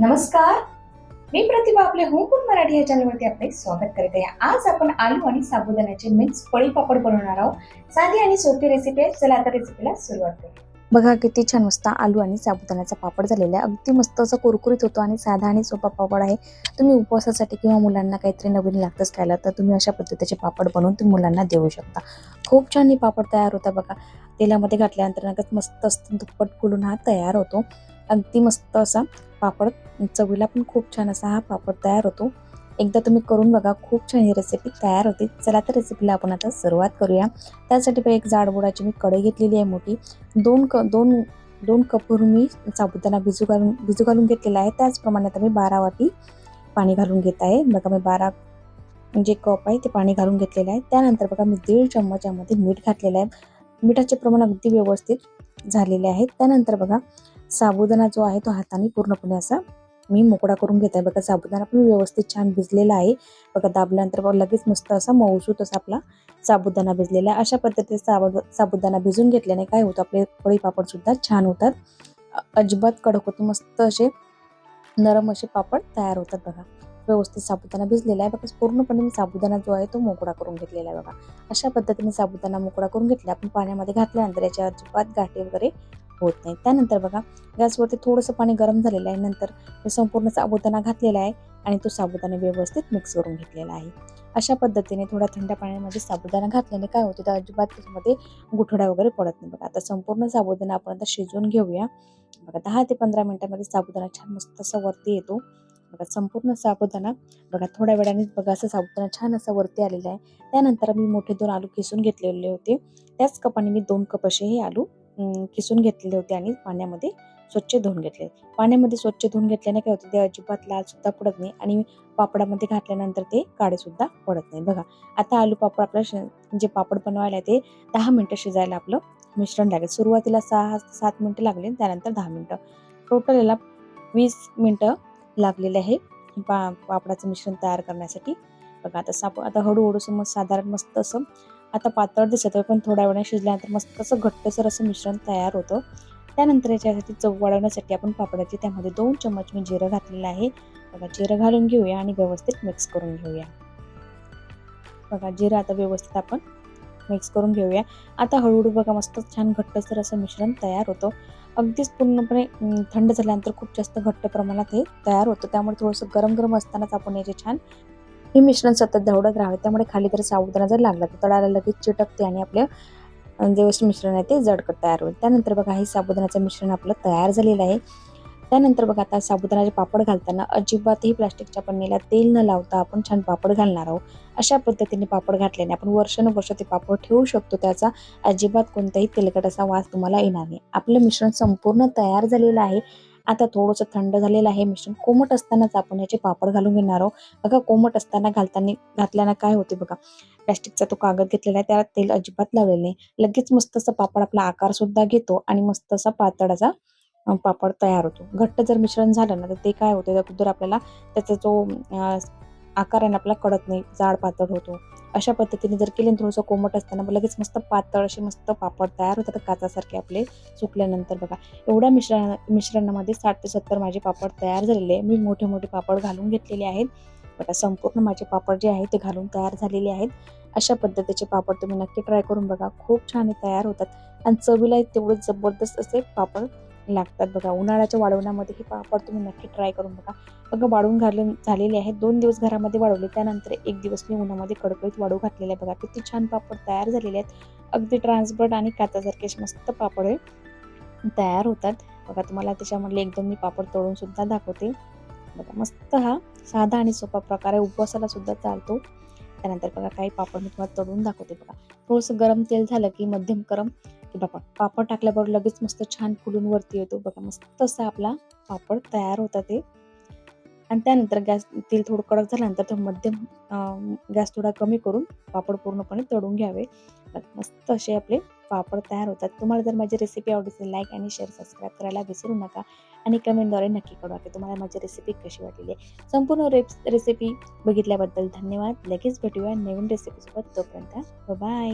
नमस्कार. मी प्रतिभा आपले होम मराठी या चॅनलवरती आपले स्वागत करत. आहे आज आपण आलू आणि साबुदाण्याचे मिक्स पळी पापड बनवणार आहोत. साधी आणि सोपी रेसिपी आहे. चला आता रेसिपीला सुरुवात करू. बघा किती छान मस्त आलू आणि साबुदाण्याचा पापड झालेला आहे. अगदी मस्त असं कुरकुरीत होतो आणि साधा आणि सोपा पापड आहे. तुम्ही उपवासासाठी किंवा मुलांना काहीतरी नवीन लागतंच खायला तर तुम्ही अशा पद्धतीचे पापड बनवून तुम्ही मुलांना देऊ शकता. खूप छान हे पापड तयार होता बघा. तेलामध्ये घातल्यानंतर नगत मस्त असतं दुप्पट फुलून हा तयार होतो. अगदी मस्त असा पापड. चवीला पण खूप छान असा हा पापड तयार होतो. एकदा तुम्ही करून बघा खूप छान ही रेसिपी तयार होते. चला तर रेसिपीला आपण आता सुरुवात करूया. त्यासाठी एक जाडबुडाची मी कढई घेतलेली आहे मोठी. दोन क दोन दोन कपूर मी साबुदाणा भिजू घालून भिजू घालून घेतलेला आहे. त्याचप्रमाणे आता मी बारा वाटी पाणी घालून घेत आहे. बघा मी बारा जे कप आहे ते पाणी घालून घेतलेलं आहे. त्यानंतर बघा मी दीड चम्मच यामध्ये मीठ घातलेलं आहे. मिठाचे प्रमाण अगदी व्यवस्थित झालेले आहे. त्यानंतर बघा साबुदाणा जो आहे तो हाताने पूर्णपणे असा मी मोकळा करून घेत आहे बघा साबुदाणा पण व्यवस्थित छान भिजलेला आहे. बघा दाबल्यानंतर बघा लगेच मस्त असा मऊसूत असा आपला साबुदाणा भिजलेला आहे. अशा पद्धतीने साबु साबुदाणा भिजून घेतल्याने काय होतं आपले पोळी पापड सुद्धा छान होतात. अजिबात कडक होते मस्त असे नरम असे पापड तयार होतात बघा. व्यवस्थित साबुदाणा भिजलेला आहे. बघा पूर्णपणे मी साबुदाणा जो आहे तो मोकळा करून घेतलेला आहे बघा. अशा पद्धतीने साबुदाणा मोकळा करून घेतला. आपण पाण्यामध्ये घातल्यानंतर याच्या अजिबात गाठी वगैरे होत नाही. त्यानंतर बघा गॅसवरती थोडंसं पाणी गरम झालेलं आहे. नंतर मी संपूर्ण साबुदाणा घातलेला आहे आणि तो साबुदाणा व्यवस्थित मिक्स करून घेतलेला आहे. अशा पद्धतीने थोड्या थंड पाण्यामध्ये साबुदाणा घातल्याने काय होते तर अजिबात त्याच्यामध्ये गुठळ्या वगैरे पडत नाही. बघा आता संपूर्ण साबुदाणा आपण आता शिजवून घेऊया. बघा दहा ते पंधरा मिनटामध्ये साबुदाणा छान मस्त असा वरती येतो. बघा संपूर्ण साबुदाणा बघा थोड्या वेळाने बघा असं साबुदाणा छान असा वरती आलेला आहे. त्यानंतर मी मोठे दोन आलू किसून घेतलेले होते. त्याच कपाने मी दोन कप असे हे आलू किसून घेतलेले होते आणि पाण्यामध्ये स्वच्छ धुवून घेतले. पाण्यामध्ये स्वच्छ धुवून घेतल्याने काय होते ते अजिबात लाल सुद्धा पडत नाही आणि पापडामध्ये घातल्यानंतर ते काळे सुद्धा पडत नाही. बघा आता आलू पापड आपलं श- जे पापड बनवायला आहे ते दहा मिनटं शिजायला आपलं मिश्रण लागेल. सुरुवातीला सहा सात मिनटं लागले त्यानंतर दहा मिनटं. टोटल याला वीस मिनटं लागलेले आहे पा पापडाचं मिश्रण तयार करण्यासाठी. बघा आता साप आता हळूहळू समज साधारण मस्त असं आता पातळ दिसत आहे पण थोड्या वेळा शिजल्यानंतर मस्त असं घट्टसर असं मिश्रण तयार होतं. त्यानंतर याच्यासाठी चव वाढवण्यासाठी आपण पापडाचे त्यामध्ये दोन चम्मच मी जिरं घातलेलं आहे. बघा जिरं घालून घेऊया आणि व्यवस्थित मिक्स करून घेऊया. बघा जिरं आता व्यवस्थित आपण मिक्स करून घेऊया. आता हळूहळू बघा मस्त छान घट्टसर असं मिश्रण तयार होतं. अगदीच पूर्णपणे थंड झाल्यानंतर खूप जास्त घट्ट प्रमाणात हे तयार होतं. त्यामुळे थोडंसं गरम गरम असतानाच आपण याचे छान हे मिश्रण सतत दवडत राहावे. त्यामुळे खाली जर साबुदाणा जर लागला तर तळाला लगेच चिटकते आणि आपल्या जे वस्तू मिश्रण आहे ते जडकट तयार होईल. त्यानंतर बघा हे साबुदाण्याचं मिश्रण आपलं तयार झालेलं आहे. त्यानंतर बघा आता साबुदाण्याचे पापड घालताना अजिबातही प्लास्टिकच्या पन्नीला तेल न लावता आपण छान पापड घालणार आहोत. अशा पद्धतीने पापड घातल्याने आपण वर्षानुवर्ष ते पापड ठेवू शकतो. त्याचा अजिबात कोणताही तेलकट असा वास तुम्हाला येणार नाही. आपलं मिश्रण संपूर्ण तयार झालेलं आहे. आता थोडंसं थंड झालेलं आहे मिश्रण कोमट असतानाच आपण याचे पापड घालून घेणार आहोत. बघा कोमट असताना घालताना घातल्यानं काय होते बघा? प्लॅस्टिकचा तो कागद घेतलेला आहे त्याला तेल अजिबात लावलेलं नाही. लगेच मस्त पापड आपला आकार सुद्धा घेतो आणि मस्त असा पातळाचा पापड तयार होतो. घट्ट जर मिश्रण झालं ना तर ते काय होतं? अगोदर आपल्याला त्याचा जो आकार आहे ना आपला कळत नाही जाड पातळ होतो अशा पद्धतीने जर केले थोडंसं कोमट असताना मग लगेच मस्त पातळ असे मस्त पापड तयार होतात काचासारखे आपले सुकल्यानंतर बघा. एवढ्या मिश्रण मिश्रणामध्ये साठ ते सत्तर माझे पापड तयार झालेले आहे. मी मोठे मोठे पापड घालून घेतलेले आहेत. बघा संपूर्ण माझे पापड जे आहेत ते घालून तयार झालेले आहेत. अशा पद्धतीचे पापड तुम्ही नक्की ट्राय करून बघा. खूप छान तयार होतात. आणि चवीला तेवढे जबरदस्त असे पापड लागतात बघा. उन्हाळ्याच्या वाळवण्यामध्ये हे पापड तुम्ही नक्की ट्राय करून बघा. बघा वाळून घालून झालेले आहेत. दोन दिवस घरामध्ये वाळवले. त्यानंतर एक दिवस मी उन्हामध्ये कडकडीत वाळू घातलेले आहे बघा. किती छान पापड तयार झालेले आहेत. अगदी ट्रान्सबर्ट आणि काचासारखे मस्त पापड तयार होतात. बघा तुम्हाला त्याच्यामधले एकदम मी पापड तळून सुद्धा दाखवते. बघा मस्त हा साधा आणि सोपा प्रकार आहे उपवासाला सुद्धा चालतो. त्यानंतर बघा काही पापड मी तुम्हाला तळून दाखवते बघा. थोडंसं गरम तेल झालं की मध्यम गरम की बाबा पापड टाकल्याबरोबर लगेच मस्त छान फुलून वरती येतो. बघा मस्त असा आपला पापड तयार होता ते. आणि त्यानंतर गॅस तेल थोडं कडक झाल्यानंतर तो मध्यम गॅस थोडा कमी करून पापड पूर्णपणे तळून घ्यावे. मस्त असे आपले पापड तयार होतात. तुम्हाला जर माझी रेसिपी आवडली असेल लाईक आणि शेअर सबस्क्राईब करायला विसरू नका. आणि कमेंटद्वारे नक्की कळवा की तुम्हाला माझी रेसिपी कशी वाटली आहे. संपूर्ण रेसिपी बघितल्याबद्दल धन्यवाद. लगेच भेटूया नवीन रेसिपीसोबत तोपर्यंत बाय